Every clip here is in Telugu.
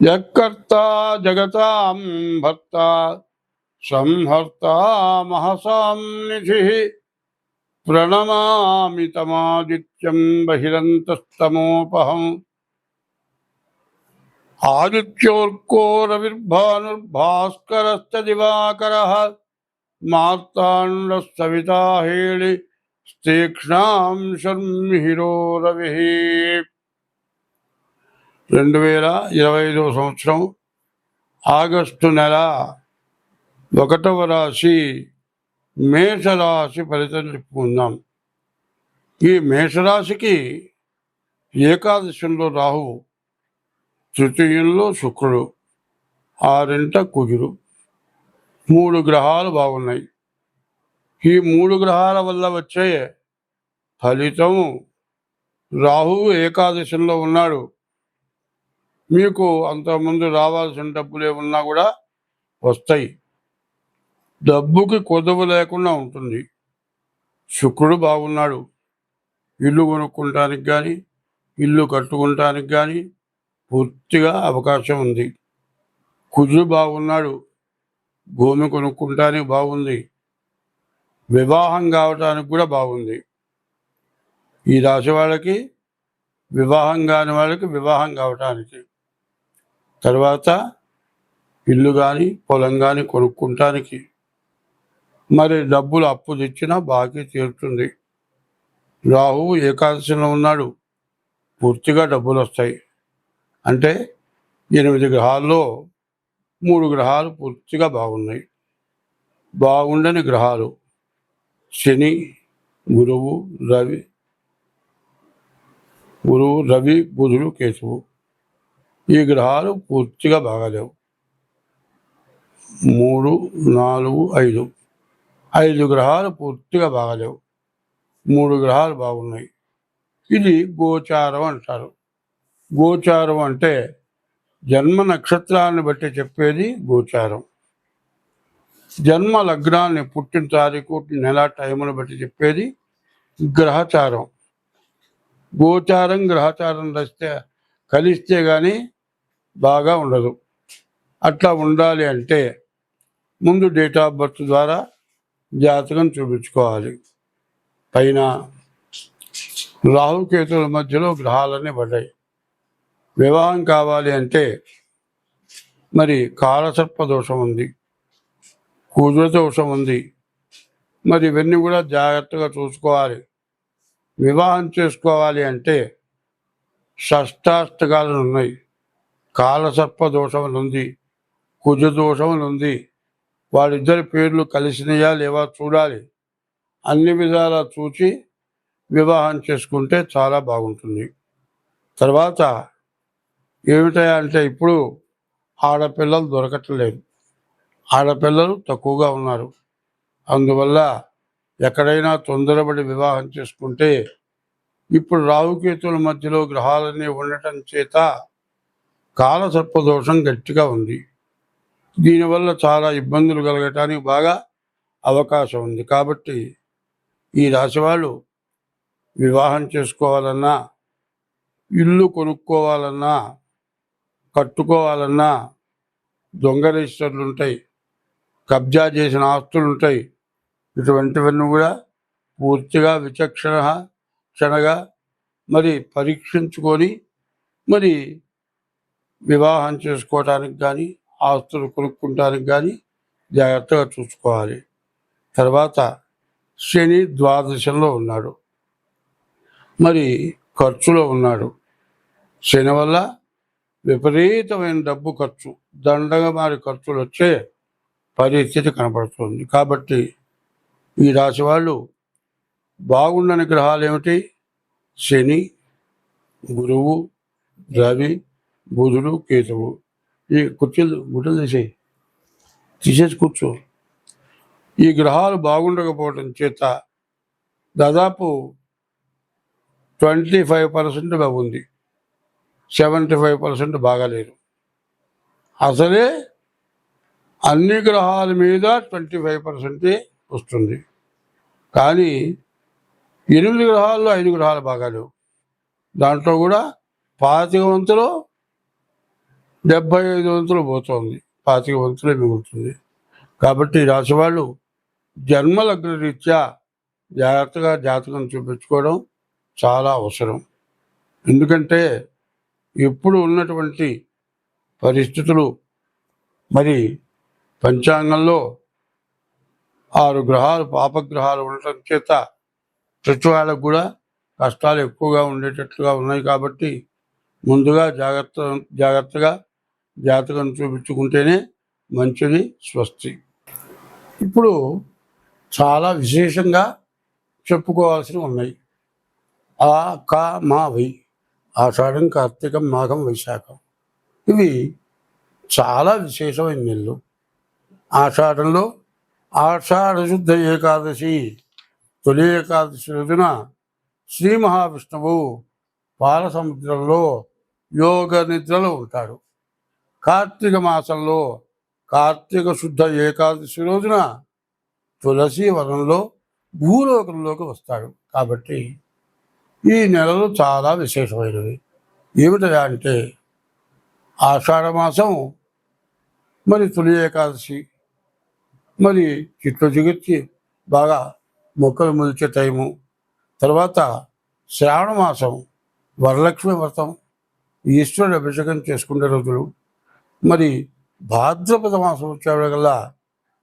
యకర్త జగతాం భర్త సంహర్త మహసాం నిధి ప్రణమామి తమాదిత్యం బహిరంతస్తమోపహం ఆదిత్యోర్కో రవిర్భానుర్భాస్కరస్త దివాకర మార్తాండ సవితా హేళి తీక్ష్ణాం శర్మిహిరో రవి రెండు వేల ఇరవై ఐదవ సంవత్సరం ఆగస్టు నెల ఒకటవ రాశి మేషరాశి ఫలితం చెప్పుకుందాం. ఈ మేషరాశికి ఏకాదశంలో రాహువు తృతీయంలో శుక్రుడు ఆరింట కుజుడు. మూడు గ్రహాలు బాగున్నాయి. ఈ మూడు గ్రహాల వల్ల వచ్చే ఫలితం రాహువు ఏకాదశంలో ఉన్నాడు. మీకు అంతకుముందు రావాల్సిన డబ్బులు ఏమున్నా కూడా వస్తాయి. డబ్బుకి కొదవ లేకుండా ఉంటుంది. శుక్రుడు బాగున్నాడు. ఇల్లు కొనుక్కుంటానికి కానీ ఇల్లు కట్టుకుంటానికి కానీ పూర్తిగా అవకాశం ఉంది. కుజుడు బాగున్నాడు. భూమి కొనుక్కుంటానికి బాగుంది. వివాహం కావటానికి కూడా బాగుంది. ఈ రాశి వాళ్ళకి వివాహం కాని వాళ్ళకి వివాహం కావటానికి. తర్వాత ఇల్లు కానీ పొలం కానీ కొనుక్కుంటానికి. మరి డబ్బులు అప్పు తెచ్చినా బాకీ తీరుతుంది. రాహువు ఏకాదశిలో ఉన్నాడు. పూర్తిగా డబ్బులు వస్తాయి అంటే ఎనిమిది గ్రహాల్లో మూడు గ్రహాలు పూర్తిగా బాగున్నాయి. బాగుండని గ్రహాలు శని గురువు రవి గురువు రవి బుధుడు కేతువు. ఈ గ్రహాలు పూర్తిగా బాగాలేవు. మూడు నాలుగు ఐదు. ఐదు గ్రహాలు పూర్తిగా బాగాలేవు. మూడు గ్రహాలు బాగున్నాయి. ఇది గోచారం అంటారు. గోచారం అంటే జన్మ నక్షత్రాన్ని బట్టి చెప్పేది గోచారం. జన్మ లగ్నాన్ని పుట్టిన తారీఖు నెల టైమును బట్టి చెప్పేది గ్రహచారం. గోచారం గ్రహచారం రస్తే కలిస్తే కానీ బాగా ఉండదు. అట్లా ఉండాలి అంటే ముందు డేట్ ఆఫ్ బర్త్ ద్వారా జాతకం చూపించుకోవాలి. పైన రాహుకేతుల మధ్యలో గ్రహాలన్నీ పడ్డాయి. వివాహం కావాలి అంటే మరి కాలసర్ప దోషం ఉంది. కుజ దోషం ఉంది. మరి ఇవన్నీ కూడా జాగ్రత్తగా చూసుకోవాలి. వివాహం చేసుకోవాలి అంటే షష్టాష్టకాలు ఉన్నాయి. కాలసర్ప దోషములు ఉంది కుజ దోషములు ఉంది వాళ్ళిద్దరి పేర్లు కలిసినయా లేవా చూడాలి. అన్ని విధాలా చూసి వివాహం చేసుకుంటే చాలా బాగుంటుంది. తర్వాత ఏమిటయా అంటే ఇప్పుడు ఆడపిల్లలు దొరకట్లేదు. ఆడపిల్లలు తక్కువగా ఉన్నారు. అందువల్ల ఎక్కడైనా తొందరపడి వివాహం చేసుకుంటే ఇప్పుడు రావుకేతుల మధ్యలో గ్రహాలన్నీ ఉండటం చేత కాలసర్ప దోషం గట్టిగా ఉంది. దీనివల్ల చాలా ఇబ్బందులు కలగటానికి బాగా అవకాశం ఉంది. కాబట్టి ఈ రాశి వాళ్ళు వివాహం చేసుకోవాలన్నా ఇల్లు కొనుక్కోవాలన్నా కట్టుకోవాలన్నా దొంగ రిజిస్టర్లు ఉంటాయి కబ్జా చేసిన ఆస్తులు ఉంటాయి. ఇటువంటివన్నీ కూడా పూర్తిగా విచక్షణ క్షణగా మరి పరీక్షించుకొని మరి వివాహం చేసుకోవటానికి కానీ ఆస్తులు కొనుక్కుంటానికి కానీ జాగ్రత్తగా చూసుకోవాలి. తర్వాత శని ద్వాదశంలో ఉన్నాడు. మరి ఖర్చులో ఉన్నాడు. శని వల్ల విపరీతమైన డబ్బు ఖర్చు దండగా మారి ఖర్చులు వచ్చే పరిస్థితి కనపడుతుంది. కాబట్టి ఈ రాశి వాళ్ళు బాగుండని గ్రహాలు ఏమిటి? శని గురువు రవి బుధుడు కేతువు. ఈ కుర్చీలు గుడ్డలు తీసేయి. తీసేసి కూర్చో. ఈ గ్రహాలు బాగుండకపోవడం చేత దాదాపు ట్వంటీ ఫైవ్ పర్సెంట్ బాగుంది సెవెంటీ ఫైవ్ పర్సెంట్ బాగాలేదు. అసలే అన్ని గ్రహాల మీద ట్వంటీ ఫైవ్ పర్సెంటే వస్తుంది. కానీ ఎనిమిది గ్రహాల్లో ఐదు గ్రహాలు బాగాలేవు. దాంట్లో కూడా పాతిక వంతులో డెబ్బై ఐదు వంతులు పోతుంది. పాతిక వంతులే మిగులుతుంది కాబట్టి ఈ రాశి వాళ్ళు రీత్యా జాగ్రత్తగా జాతకం చూపించుకోవడం చాలా అవసరం. ఎందుకంటే ఇప్పుడు ఉన్నటువంటి పరిస్థితులు మరి పంచాంగంలో ఆరు గ్రహాలు పాపగ్రహాలు ఉండటం చేత ప్రతి వాళ్ళకు కూడా కష్టాలు ఎక్కువగా ఉండేటట్లుగా ఉన్నాయి కాబట్టి ముందుగా జాగ్రత్త జాగ్రత్తగా జాతకం చూపించుకుంటేనే మంచిది స్వస్తి. ఇప్పుడు చాలా విశేషంగా చెప్పుకోవాల్సినవి ఉన్నాయి. ఆ కా మా వై ఆషాఢం కార్తీకం మాఘం వైశాఖం. ఇవి చాలా విశేషమైన నెలలు. ఆషాఢంలో ఆషాఢశుద్ధ ఏకాదశి తొలి ఏకాదశి రోజున శ్రీ మహావిష్ణువు పాలసముద్రంలో యోగ నిద్రలో ఉంటాడు. కార్తీక మాసంలో కార్తీక శుద్ధ ఏకాదశి రోజున తులసి వనంలో భూలోకంలోకి వస్తాడు. కాబట్టి ఈ నెలలు చాలా విశేషమైనవి ఏమిటా అంటే ఆషాఢ మాసం మరి తొలి ఏకాదశి మరి చిట్లు జిగుర్చి బాగా మొక్కలు మొలిచే టైము తర్వాత శ్రావణ మాసం వరలక్ష్మి వ్రతం ఈశ్వరుడు అభిషేకం చేసుకునే రోజులు మరి భాద్రపద మాసం వచ్చేవాళ్ళకల్లా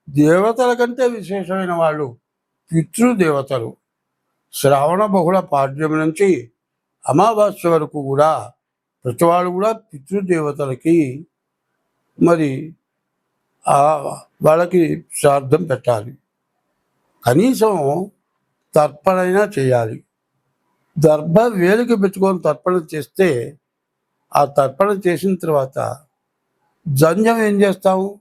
దేవతల కంటే విశేషమైన వాళ్ళు పితృదేవతలు. శ్రావణ బహుళ పాడ్యం నుంచి అమావాస్య వరకు కూడా ప్రతి వాళ్ళు కూడా పితృదేవతలకి మరి ఆ వాళ్ళకి శ్రాద్ధం పెట్టాలి. కనీసం తర్పణైనా చేయాలి. దర్భ వేలికి పెట్టుకొని తర్పణ చేస్తే ఆ తర్పణ చేసిన తర్వాత జంజం ఏం చేస్తాము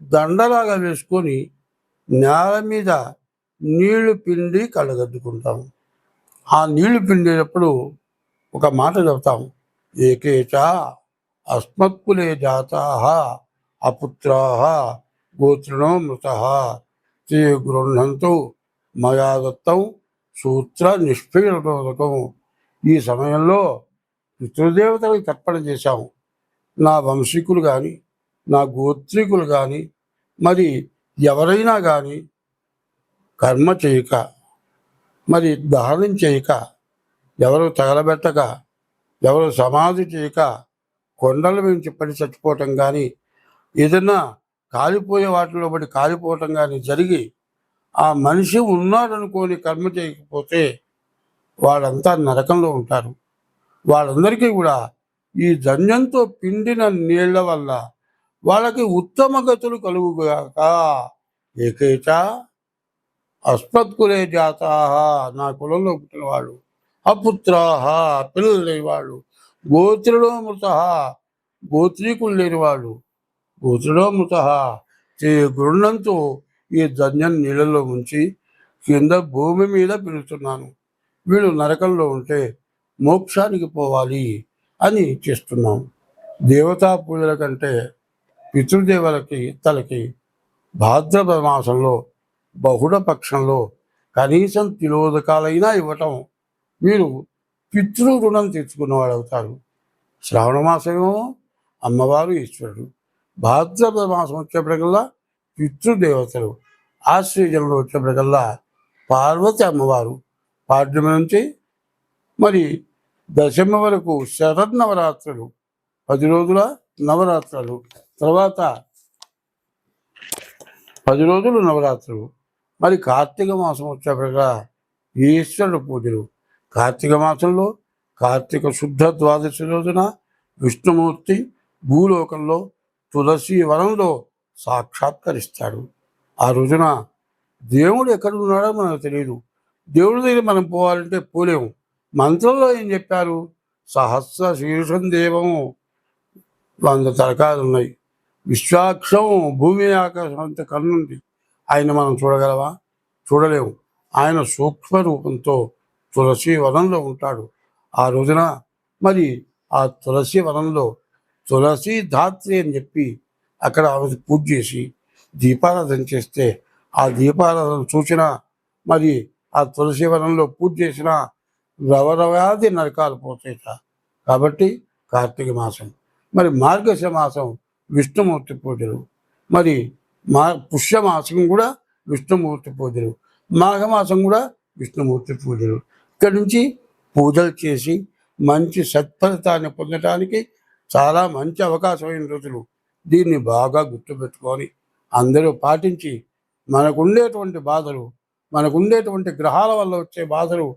దండలాగా వేసుకొని నేల మీద నీళ్ళు పిండి కళ్ళగద్దుకుంటాము ఆ నీళ్ళు పిండేటప్పుడు ఒక మాట చెప్తాము ఏకేచ అస్మత్కులే జాతా అపుత్రా గోత్రణో మృత. తే గృహంతో మయా దత్తం సూత్ర నిష్పీడకం ఈ సమయంలో పితృదేవతలకు తర్పణ చేశాము. నా వంశీకులు కానీ నా గోత్రికులు కానీ మరి ఎవరైనా కానీ కర్మ చేయక మరి దహనం చేయక ఎవరు తగలబెట్టక ఎవరు సమాధి చేయక కొండల నుంచి పడి చచ్చిపోవటం కానీ ఏదైనా కాలిపోయే వాటిలో పడి కాలిపోవటం కానీ జరిగి ఆ మనిషి ఉన్నాడనుకోని కర్మ చేయకపోతే వాళ్ళంతా నరకంలో ఉంటారు. వాళ్ళందరికీ కూడా ఈ ధన్యంతో పిండిన నీళ్ళ వల్ల వాళ్ళకి ఉత్తమ గతులు కలుగుగాక. ఏకైత అస్మత్కులే జాతా నా కులంలో పుట్టిన వాళ్ళు. అపుత్రాహ పిల్లలు లేని వాళ్ళు. మృత గోత్రీకులు లేని వాళ్ళు. మృత మృత గృహంతో ఈ ధన్యం నీళ్ళలో ఉంచి కింద భూమి మీద పిలుతున్నాను వీళ్ళు నరకంలో ఉంటే మోక్షానికి పోవాలి. అని చేస్తున్నాం. దేవతా పూజల కంటే పితృదేవులకి తలకి భాద్రపద మాసంలో బహుళ పక్షంలో కనీసం తిలోదకాలైనా ఇవ్వటం మీరు పితృ రుణం తెచ్చుకున్నవాడు అవుతారు శ్రావణ మాసమేమో అమ్మవారు ఈశ్వరుడు. భాద్రపద మాసం వచ్చేప్పటికల్లా పితృదేవతలు. ఆశ్రయజనంలో వచ్చేప్పటికల్లా పార్వతి అమ్మవారు. పాడ్యమి నుంచి మరి దశమ వరకు శరన్నవరాత్రులు పది రోజుల నవరాత్రులు తర్వాత పది రోజులు నవరాత్రులు. మరి కార్తీక మాసం వచ్చేప్పటిగా ఈశ్వరుడు పూజలు. కార్తీక మాసంలో కార్తీక శుద్ధ ద్వాదశి రోజున విష్ణుమూర్తి భూలోకంలో తులసి వనంలో సాక్షాత్కరిస్తాడు. ఆ రోజున దేవుడు ఎక్కడ ఉన్నాడో మనకు తెలియదు దేవుడి దగ్గర మనం పోవాలంటే పోలేము. మంత్రంలో ఏం చెప్పారు? సహస్ర శీర్షం దేవము. వంద తరకాలు ఉన్నాయి. విశ్వాక్షం భూమి ఆకాశం అంత కన్నుంది ఆయన మనం చూడగలవా? చూడలేము. ఆయన సూక్ష్మ రూపంతో తులసి వనంలో ఉంటాడు. ఆ రోజున మరి ఆ తులసి వనంలో తులసి ధాత్రి అని చెప్పి అక్కడ ఆమె పూజ చేసి దీపారాధన చేస్తే ఆ దీపారాధన సూచన మరి ఆ తులసి వనంలో పూజ చేసిన రవరవాది నరకాలు పోతాయిట. కాబట్టి కార్తీక మాసం. మరి మార్గశ మాసం విష్ణుమూర్తి పూజలు. మరి మా పుష్యమాసం కూడా విష్ణుమూర్తి పూజలు. మాఘమాసం కూడా విష్ణుమూర్తి పూజలు. ఇక్కడి నుంచి పూజలు చేసి మంచి సత్ఫలితాన్ని పొందటానికి చాలా మంచి అవకాశమైన రోజులు. దీన్ని బాగా గుర్తుపెట్టుకొని అందరూ పాటించి మనకుండేటువంటి బాధలు మనకుండేటువంటి గ్రహాల వల్ల వచ్చే బాధలు